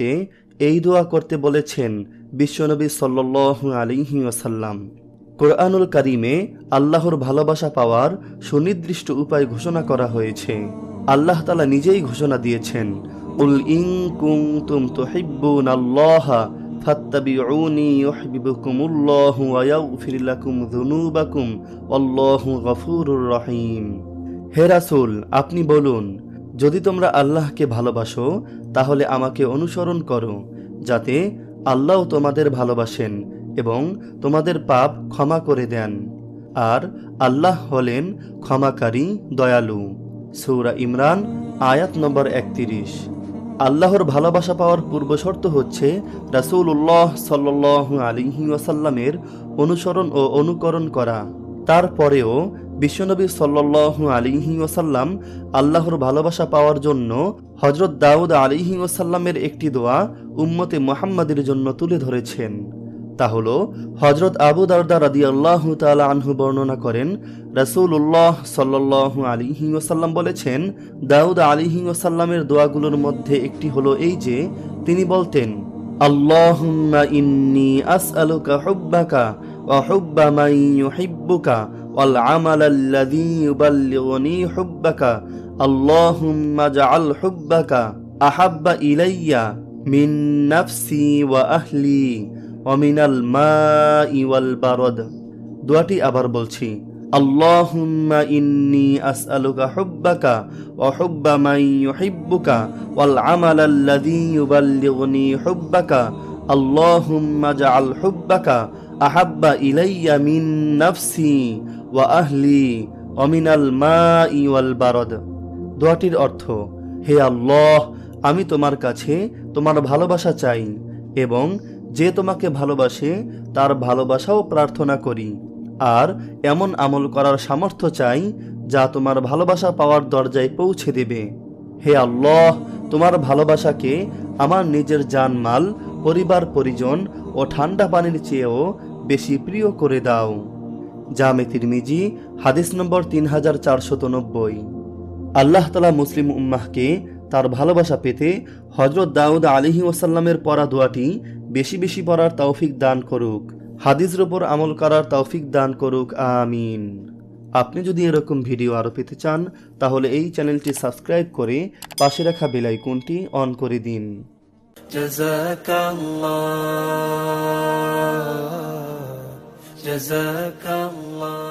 পেতে এই দোয়া করতে বলেছেন বিশ্বনবী সাল্লু আলিহি ওসাল্লাম কোরআনুল কারিমে আল্লাহর ভালোবাসা পাওয়ার সুনির্দিষ্ট উপায় ঘোষণা করা হয়েছে। আল্লাহ তালা নিজেই ঘোষণা দিয়েছেন, উল ইং কুং তুম তুহিব্বুন আল্লাহ রহিম। হে রাসূল, আপনি বলুন যদি তোমরা আল্লাহকে ভালোবাসো, তাহলে আমাকে অনুসরণ করো, যাতে আল্লাহ তোমাদের ভালোবাসেন এবং তোমাদের পাপ ক্ষমা করে দেন। আর আল্লাহ হলেন ক্ষমাকারী, দয়ালু। সৌরা ইমরান, আয়াত নম্বর একত্রিশ। আল্লাহর ভালোবাসা পাওয়ার পূর্ব শর্ত হচ্ছে রাসূলুল্লাহ সাল্লু আলিহি ওয়াসাল্লামের অনুসরণ ও অনুকরণ করা। তারপরেও বিশ্বনবী সাল্লু আলিহি ওসাল্লাম আল্লাহর ভালোবাসা পাওয়ার জন্য হজরত দাউদ আলিহি ওসাল্লামের একটি দোয়া উম্মতে মোহাম্মদের জন্য তুলে ধরেছেন। তা হল হজরত আবু দারদা রাদি আল্লাহ তালা আনহু বর্ণনা করেন রাসুল উল্লাহ সাল্লু আলিহি ওসাল্লাম বলেছেন, দাউদ আলিহি ওসাল্লামের দোয়াগুলোর মধ্যে একটি হলো এই যে, তিনি বলতেন, আল্লাহুম্মা ইন্নি আসআলুকা হুব্বাকা আমাল আল্লাযী ইউবাল্লিগুনি হুব্বাকা আল্লাহুম্মা জাআল হুব্বাকা আহাব্বা ইলাইয়া মিন নাফসি ওয়া আহলি ওয়া মিনাল মাই ওয়াল বারদ দোয়াটি আবার বলছি আসআলুকা হুব্বাকা ওয়া হুব্বা মান ইউহিব্বুকা ওয়াল আমাল আল্লাযী ইউবাল্লিগুনি হুব্বাকা আল্লাহুম্মা জাআল হুব্বাকা আহাব্বা ইলাইয়া মিন নাফসি ওয়া আহলি ওয়া মিনাল মাই ওয়াল বারদ। দোয়াটির অর্থ, হে আল্লাহ, আমি তোমার কাছে তোমার ভালোবাসা চাই এবং যে তোমাকে ভালোবাসে তার ভালোবাসাও প্রার্থনা করি। আর এমন আমল করার সামর্থ্য চাই যা তোমার ভালোবাসা পাওয়ার দরজায় পৌঁছে দেবে। হে আল্লাহ, তোমার ভালোবাসাকে আমার নিজের জানমাল, পরিবার, পরিজন ও ঠান্ডা পানির চেয়েও বেশি প্রিয় করে দাও জামে তিরমিজি হাদিস নম্বর তিন হাজার চারশত নব্বই আল্লাহ তালা মুসলিম উম্মাহকে তার ভালোবাসা পেতে হজরত দাউদ আলিহি ওসাল্লামের পড়া দোয়াটি বেশি বেশি পড়ার তৌফিক দান করুক হাদিসের ওপর আমল করার তৌফিক দান করুক আমিন আপনি যদি এরকম ভিডিও আরও পেতে চান তাহলে এই চ্যানেলটি সাবস্ক্রাইব করে পাশে রাখা বেলাইকনটি অন করে দিন جزاك الله جزاك الله